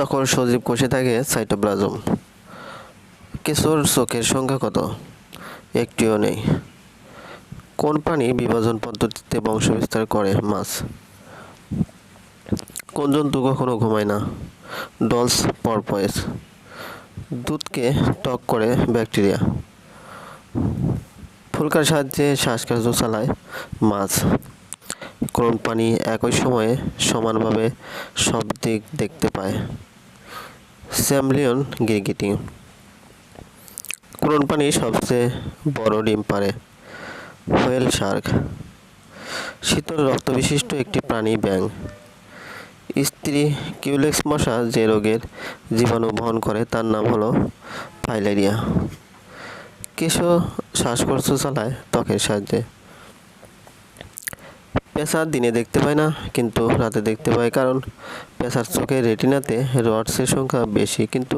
সকল সজীব কোষে থাকে সাইটোপ্লাজম। কেশর চোখের সংখ্যা কত? একটিও নেই। কোন প্রাণী বিভাজন পদ্ধতিতে বংশবিস্তার করে? মাছ। কোন জন্তু কখনো ঘুমায় না? ডলস পরপয়েস দুধকে টক করে ব্যাকটেরিয়া। ফুলকার সাহায্যে শ্বাসকার্য চালায় মাছ। কোন পানি একই সময়ে সমানভাবে সব দিক দেখতে পায়? স্যামলিয়ন গিরগিটি কোন পানি সবচেয়ে বড় ডিম পারে। হোয়েল শার্ক শীতল রক্তবিশিষ্ট একটি প্রাণী ব্যাং স্ত্রী কিউলেক্স মশা যে রোগের জীবাণু বহন করে, তার নাম হলো ফাইলেরিয়া কেশো শ্বাসকষ্ট চালায় ত্বকের সাহায্যে। পেশার দিনে দেখতে পায় না, কিন্তু রাতে দেখতে পায় কারণ পেশার চোখের রেটিনাতে রডসের সংখ্যা বেশি, কিন্তু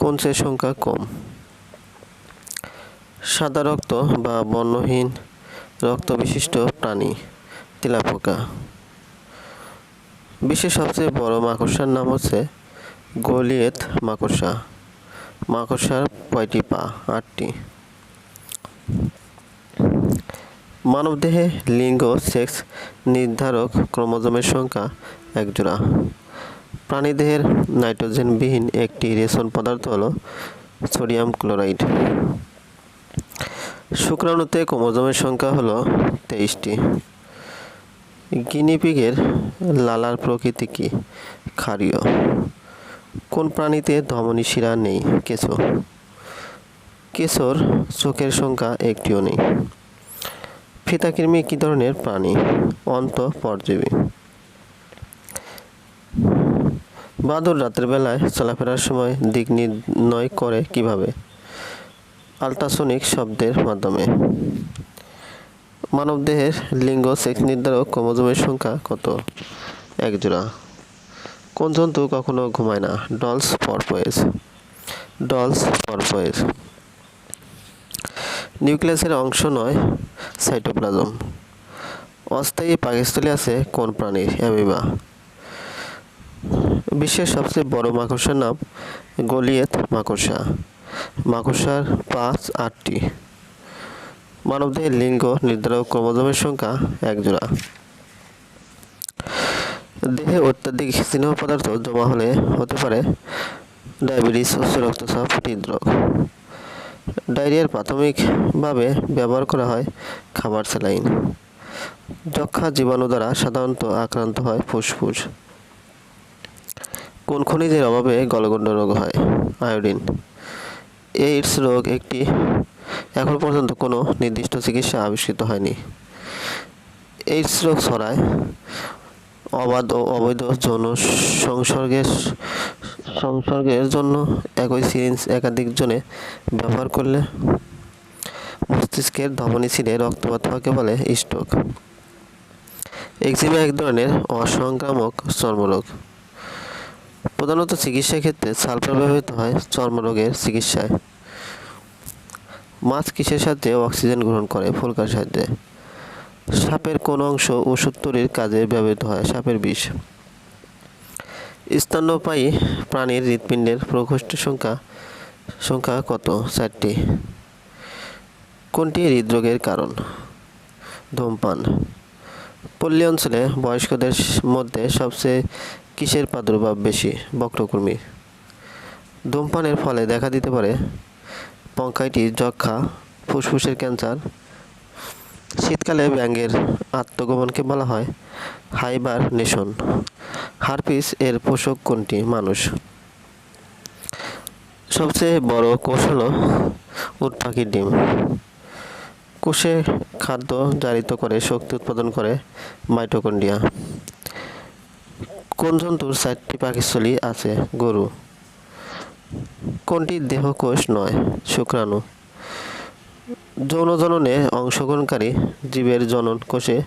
কোনসের সংখ্যা কম। সাদা রক্ত বা বর্ণহীন রক্ত বিশিষ্ট প্রাণী, তেলাপোকা। বিশ্বের সবচেয়ে বড় মাকড়সার নাম হচ্ছে গলিয়েত মাকড়সা। মাকড়সার কয়টি পা? আটটি। মানবদেহে লিঙ্গ, সেক্স নির্ধারক ক্রোমোজোমের সংখ্যা এক জোড়া। প্রাণীদেহের নাইট্রোজেনবিহীন একটি রেশন পদার্থ হলো সোডিয়াম ক্লোরাইড। শুক্রাণুতে ক্রোমোজোমের সংখ্যা হলো তেইশটি। গিনিপিগের লালার প্রকৃতি কি? ক্ষারীয়। কোন প্রাণীতে ধমনী শিরা নেই? কেঁচো কেশর চোখের সংখ্যা একটিও নেই। ফিতাকৃমি কী ধরনের প্রাণী? অন্ত পরজীবী। বাদুর রাতের বেলায় চলাফেরার সময় দিক নির্ণয় করে কীভাবে? আল্ট্রাসনিক শব্দের মাধ্যমে। মানবদেহের লিঙ্গ সেক্স নির্ধারক ক্রোমোজোমের সংখ্যা কত? এক জোড়া। কোন জন্তু কখনো ঘুমায় না? ডলস পরপয়েস ডলস পরপয়েস নিউক্লিয়াসের অংশ নয়, সাইটোপ্লাজম। অস্থায়ী পাকস্থলী আছে কোন প্রাণীর? অ্যামিবা বিশ্বের সবচেয়ে বড় মাকড়সার নাম গলিয়েত মাকড়সা। মাকড়সার পাঁচ, আটটি। মানবদেহের লিঙ্গ নির্ধারক ক্রোমোজোমের সংখ্যা এক জোড়া। দেহে অত্যাধিক স্নেহ পদার্থ জমা হলে হতে পারে ডায়াবেটিস, উচ্চ রক্তচাপ, হৃদরোগ। ডায়রিয়ার প্রাথমিকভাবে ব্যবহার করা হয় খাবার স্যালাইন। যক্ষা জীবাণু দ্বারা সাধারণত আক্রান্ত হয় ফুসফুস। কোন খনিজের অভাবে গলগণ্ড রোগ হয়? আয়োডিন। এইডস রোগ একটি এখন পর্যন্ত কোনো নির্দিষ্ট চিকিৎসা আবিষ্কৃত হয়নি। এইডস রোগ ছড়ায় অবাধ ও অবৈধ যৌন সংসর্গের সংসর্গের জন্য একই সিরিঞ্জ একাধিক জনে ব্যবহার করলে মস্তিষ্কের ধমনী ছিঁড়ে রক্তপাত হওয়াকে বলে স্ট্রোক। একজিমা এক ধরনের অসংক্রামক চর্মরোগ। প্রধানত চিকিৎসা ক্ষেত্রে সালফার ব্যবহৃত হয় চর্মরোগের চিকিৎসায়। মাছ কিসের সাহায্যে অক্সিজেন গ্রহণ করে? ফুলকার সাহায্যে। সাপের কোন অংশ ওষুধ তৈরির কাজে ব্যবহৃত হয়? সাপের বিষ। স্তন্যপায়ী প্রাণীর হৃৎপিণ্ডের প্রকোষ্ঠ সংখ্যা সংখ্যা কত? চারটি। কোনটি হৃদরোগের কারণ? ধূমপান। পল্লী অঞ্চলে বয়স্কদের মধ্যে সবচেয়ে কিসের প্রাদুর্ভাব বেশি? বক্রকর্মী। ধূমপানের ফলে দেখা দিতে পারে পঙ্কাইটিস যক্ষা ফুসফুসের ক্যান্সার শীতকালে ব্যাঙের আত্মগমনকে বলা হয় হাইবার নেশন। হারপিস এর পোষক কোনটি? মানুষ। সবচেয়ে বড় কোষ হলো উট পাখির ডিম। কোষে খাদ্য জারিত করে, শক্তি উৎপাদন করে মাইটোকন্ড্রিয়া। কোন জন্তুর চারটি পাকিস্থলী আছে? গরু। কোনটি দেহকোষ নয়? শুক্রাণু। যৌন জননে অংশগ্রহণকারী জীবের জনন কোষে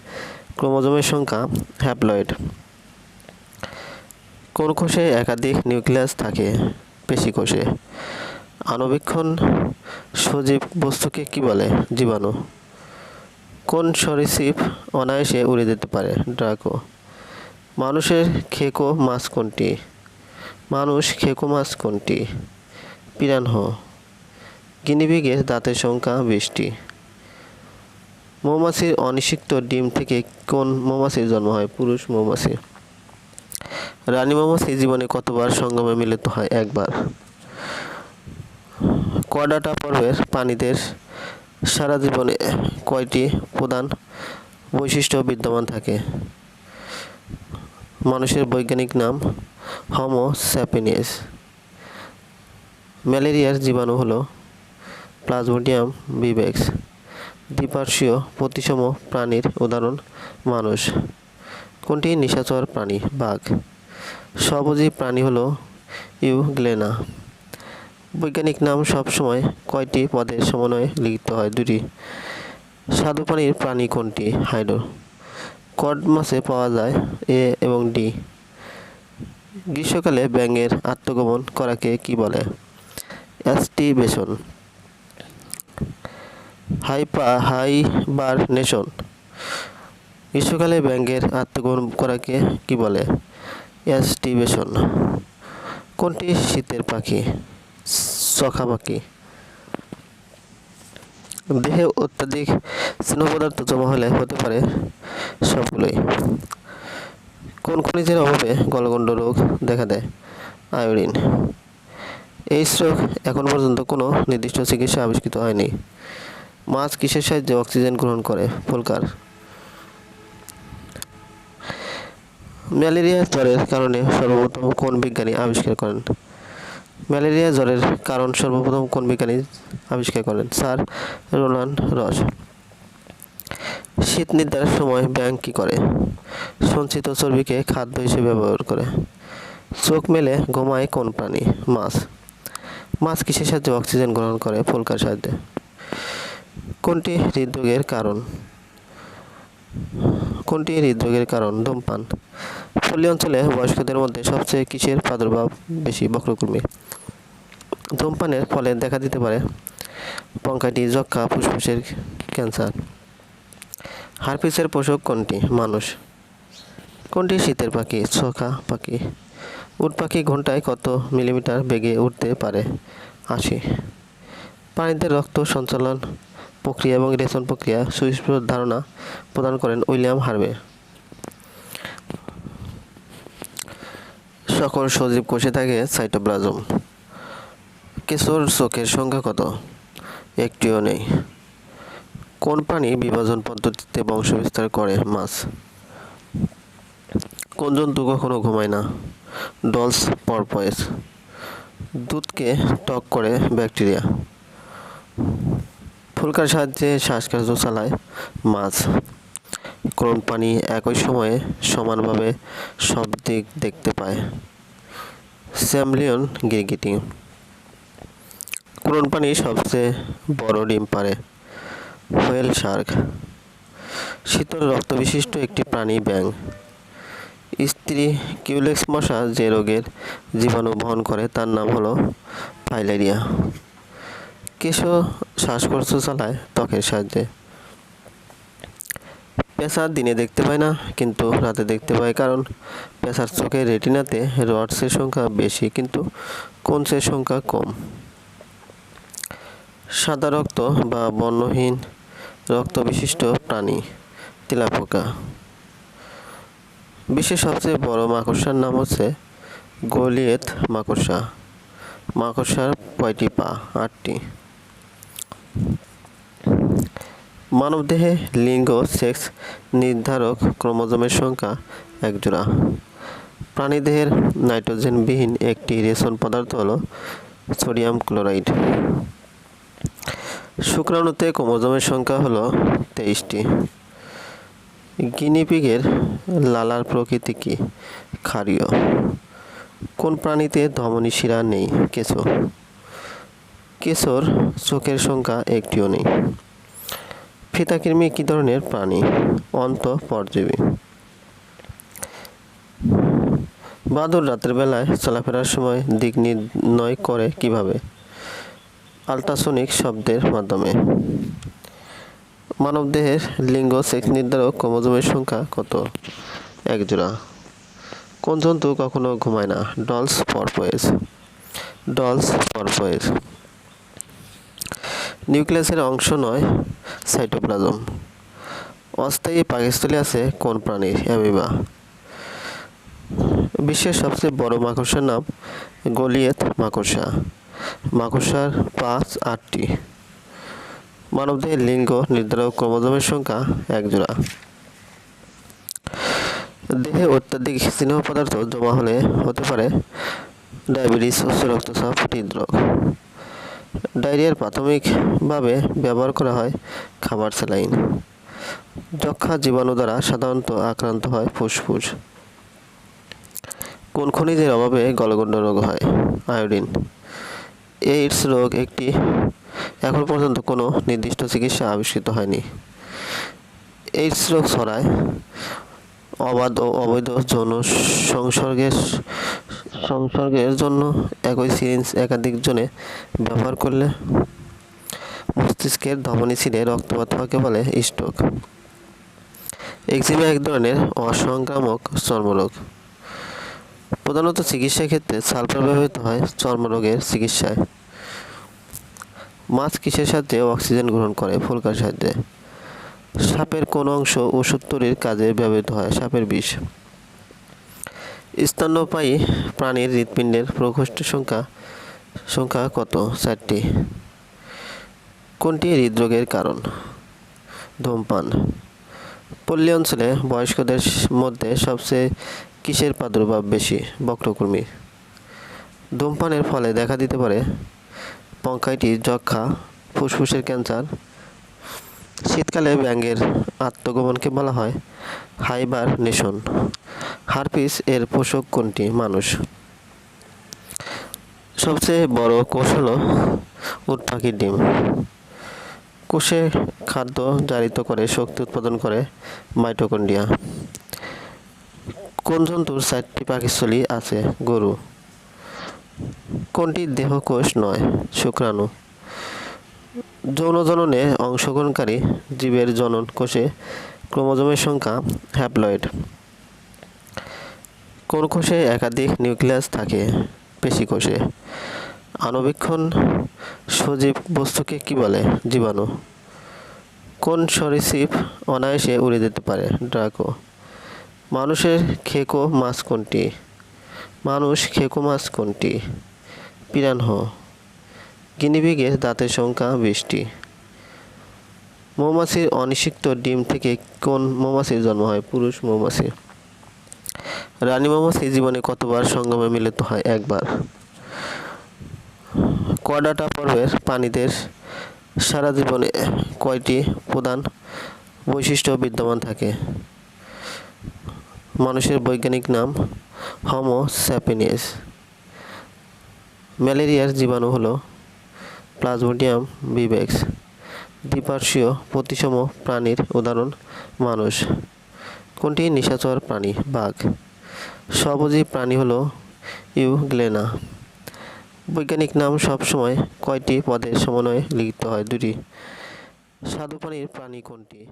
ক্রোমোজোমের সংখ্যা হ্যাপ্লয়েড। কোন কোষে একাধিক নিউক্লিয়াস থাকে? পেশি কোষে। আণুবীক্ষণ সজীব বস্তুকে কি বলে? জীবাণু। কোন সরীসৃপ অনায়াসে উড়ে যেতে পারে? ড্রাকো। মানুষের খেকো মাছ কোনটি? মানুষ খেকো মাছ কোনটি? পিরানহ। গিনিপিগের দাঁতের সংখ্যা বিশটি। মৌমাছির অনিষিক্ত ডিম থেকে কোন মৌমাছির জন্ম হয়? পুরুষ মৌমাছি। রানী মৌমাছি জীবনে কতবার সঙ্গমে মিলিত হয়? একবার। কডাটা পর্বের প্রাণীদের সারা জীবনে কয়টি প্রধান বৈশিষ্ট্য বিদ্যমান থাকে? মানুষের বৈজ্ঞানিক নাম হোমো স্যাপিনিয়াস। ম্যালেরিয়ার জীবাণু হলো প্লাজমোডিয়াম বিবেক্স দ্বিপার্শ্বীয় প্রতিসম প্রাণীর উদাহরণ মানুষ। কোনটি নিশাচর প্রাণী? বাঘ। সবুজী প্রাণী হলো ইউগ্লেনা। বৈজ্ঞানিক নাম সবসময় কয়টি পদের সমন্বয়ে লিখিত হয়? দুটি। স্বাদু পানির প্রাণী কোনটি? হাইড্রো কড মাসে পাওয়া যায় এ এবং ডি। গ্রীষ্মকালে ব্যাঙের আত্মগমন করাকে কি বলে? অ্যাস্টিবেশন হাইপা হাইবারনেশন গ্রীষ্মকালে ব্যাঙের আত্মগমন করাকে কি বলে? অ্যাস্টিবেশন কোনটি শীতের পাখি? চখা পাখি। দেহে অত্যাধিক স্নেহ পদার্থ জমা হলে হতে পারে সবগুলোই। কোন খনিজের অভাবে গলগণ্ড রোগ দেখা দেয়? আয়োডিন। এই রোগ এখন পর্যন্ত কোনো নির্দিষ্ট চিকিৎসা আবিষ্কৃত হয়নি। মাছ কিসের সাহায্যে অক্সিজেন গ্রহণ করে? ফুলকার ম্যালেরিয়া জ্বরের কারণে সর্বপ্রথম কোন বিজ্ঞানী আবিষ্কার করেন? ম্যালেরিয়া জ্বরের কারণ সর্বপ্রথম কোন বিজ্ঞানী আবিষ্কার করেন? স্যার, রোনান রস। শীত নির্ধারের সময় ব্যাঙ কী করে? সঞ্চিত চর্বিকে খাদ্য হিসেবে ব্যবহার করে। চোখ মেলে ঘুমায় কোন প্রাণী? মাছ। মাছ কিসের সাহায্যে অক্সিজেন গ্রহণ করে? ফুলকার সাহায্যে? কোনটি হৃদরোগের কারণ? কোনটি হৃদরোগের কারণ? ধূমপান। পল্লী অঞ্চলে বয়স্কদের মধ্যে সবচেয়ে কিসের প্রাদুর্ভাব বেশি? বক্রকর্মী। ধূমপানের ফলে দেখা দিতে পারে পঙ্কাটি যক্ষা ফুসফুসের ক্যান্সার। হারপিসের পোষক কোনটি? মানুষ। কোনটি শীতের পাখি? চোখা পাখি। উট পাখি ঘন্টায় কত মিলিমিটার বেগে উঠতে পারে? আশি। প্রাণীদের রক্ত সঞ্চালন প্রক্রিয়া এবং রেশন প্রক্রিয়া সুস্পষ্ট ধারণা প্রদান করেন উইলিয়াম হার্ভে। সকল সজীব কোষে থাকে সাইটোপ্লাজম। কেশর চোখের সংখ্যা কত? একটিও নেই। কোন প্রাণী বিভাজন পদ্ধতিতে বংশবিস্তার করে মাছ? কোন জন্তু কখনো ঘুমায় না? ডলস পরপয়েস দুধকে টক করে ব্যাকটেরিয়া। ফুলকার সাহায্যে শ্বাসকার্য চালায় মাছ। কোন পানি একই সময়ে সমানভাবে সব দিক দেখতে পায়। স্যামলিয়ন গিরগিটি। কোন পানি সবচেয়ে বড় ডিম পারে হোয়েল শার্ক। শীতল রক্ত বিশিষ্ট একটি প্রাণী ব্যাং স্ত্রী কিউলেক্স মশা যে রোগের জীবাণু বহন করে তার নাম হলো ফাইলেরিয়া। কেশো শ্বাসকষ্ট চালায় ত্বকের সাহায্যে। পেশার দিনে দেখতে পায় না, কিন্তু রাতে দেখতে পায়, কারণ পেশার চোখে রেটিনাতে রডসের সংখ্যা বেশি, কিন্তু কোনসের সংখ্যা কম। সাদা রক্ত বা বর্ণহীন রক্ত বিশিষ্ট প্রাণী, তেলাপোকা। বিশ্বের সবচেয়ে বড় মাকড়সার নাম হচ্ছে গলিয়েত মাকড়সা। মাকড়সার কয়টি পা? আটটি। মানবদেহে লিঙ্গ, সেক্স নির্ধারক ক্রোমোজোমের সংখ্যা এক জোড়া প্রাণীদেহের নাইট্রোজেনবিহীন একটি রেশন পদার্থ হলো সোডিয়াম ক্লোরাইড। শুক্রাণুতে ক্রোমোজোমের সংখ্যা হলো তেইশটি। গিনিপিগের লালার প্রকৃতি কি? ক্ষারীয়। কোন প্রাণীতে ধমনী শিরা নেই? কেঁচো। কেশর, চোখের সংখ্যা একটিও নেই। ফিতাকৃমি কী ধরনের প্রাণী? অন্ত পরজীবী। বাদুর রাতের বেলায় চলাফেরার সময় দিক নির্ণয় করে কীভাবে? আল্ট্রাসনিক শব্দের মাধ্যমে। মানবদেহের লিঙ্গ সেক্স নির্ধারক ক্রোমোজোমের সংখ্যা কত? এক জোড়া। কোন জন্তু কখনো ঘুমায় না? Dall's porpoise. Dall's porpoise. নিউক্লিয়াসের অংশ নয়, সাইটোপ্লাজম। অস্থায়ী পাকস্থলী আছে কোন প্রাণীর? অ্যামিবা। বিশ্বের সবচেয়ে বড় মাকড়সার নাম গলিয়েত মাকড়সা। মাকড়সার পাঁচ, আটটি। মানবদেহের লিঙ্গ নির্ধারক ক্রোমোজোমের সংখ্যা এক জোড়া। দেহে অত্যাধিক স্নেহ পদার্থ জমা হলে হতে পারে ডায়াবেটিস, উচ্চ রক্তচাপ, হৃদরোগ। ডায়রিয়ার প্রাথমিকভাবে ব্যবহার করা হয় খাবার স্যালাইন। যক্ষা জীবাণু দ্বারা সাধারণত আক্রান্ত হয় ফুসফুস। কোন খনিজের অভাবে গলগণ্ড রোগ হয়? আয়োডিন। এইডস রোগ একটি এখন পর্যন্ত কোনো নির্দিষ্ট চিকিৎসা আবিষ্কৃত হয়নি। এইডস রোগ ছড়ায় অবাধ ও অবৈধ যৌন সংসর্গের সংসর্গের জন্য একই সিরিঞ্জ একাধিক জনে ব্যবহার করলে মস্তিষ্কের ধমনী ছিঁড়ে রক্তপাত হওয়াকে বলে স্ট্রোক। এক্সিমা এক ধরনের অসংক্রামক চর্মরোগ। প্রধানত চিকিৎসা ক্ষেত্রে সালফার ব্যবহৃত হয় চর্মরোগের চিকিৎসায়। মাছ কিসের সাথে অক্সিজেন গ্রহণ করে? ফুলকার সাহায্যে। সাপের কোন অংশ ওষুধ তৈরির কাজে ব্যবহৃত হয়? সাপের বিষ। স্তন্যপায়ী প্রাণীর হৃৎপিণ্ডের প্রকোষ্ঠের সংখ্যা সংখ্যা কত? চারটি। কোনটি হৃদরোগের কারণ? ধূমপান। পল্লী অঞ্চলে বয়স্কদের মধ্যে সবচেয়ে কিসের প্রাদুর্ভাব বেশি? বক্রকর্মী। ধূমপানের ফলে দেখা দিতে পারে পঙ্কাইটিস যক্ষা ফুসফুসের ক্যান্সার শীতকালে ব্যাঙের আত্মগোপনকে বলা হয় হাইবার নেশন হারপিস এর পোষক কোনটি? মানুষ। সবচেয়ে বড় কোষ হলো উট পাখির ডিম। কোষে খাদ্য জারিত করে, শক্তি উৎপাদন করে মাইটোকন্ড্রিয়া। কোন জন্তুর চারটি পাকিস্থলী আছে? গরু। কোনটি দেহকোষ নয়? শুক্রাণু। যৌন জননে অংশগ্রহণকারী জীবের জনন কোষে ক্রোমোজোমের সংখ্যা হ্যাপ্লয়েড। কোন কোষে একাধিক নিউক্লিয়াস থাকে? পেশি কোষে। আণুবীক্ষণ সজীব বস্তুকে কি বলে? জীবাণু। কোন সরীসৃপ অনায়াসে উড়ে যেতে পারে? ড্রাকো মানুষের খেকো মাছ কোনটি? মানুষ খেকো মাছ কোনটি? পিরানহ। গিনিপিগের দাঁতের সংখ্যা বিশটি। মৌমাছির অনিষিক্ত ডিম থেকে কোন মৌমাছির জন্ম হয়? পুরুষ মৌমাছি। রানী মৌমাছি জীবনে কতবার সঙ্গমে মিলিত হয়? একবার। কডাটা পর্বের প্রাণীদের সারা জীবনে কয়টি প্রধান বৈশিষ্ট্য বিদ্যমান থাকে? মানুষের বৈজ্ঞানিক নাম হোমো স্যাপিনিয়াস। ম্যালেরিয়ার জীবাণু হলো প্লাজমোডিয়াম বিবেক্স, দ্বিপার্শ্বীয় প্রতিসম প্রাণীর উদাহরণ মানুষ। কোনটি নিশাচর প্রাণী? বাঘ। সবজি প্রাণী হলো ইউগ্লেনা। বৈজ্ঞানিক নাম সবসময় কয়টি পদের সমন্বয়ে লিখিত হয়? দুটি। স্বাদু প্রাণীর প্রাণী কোনটি?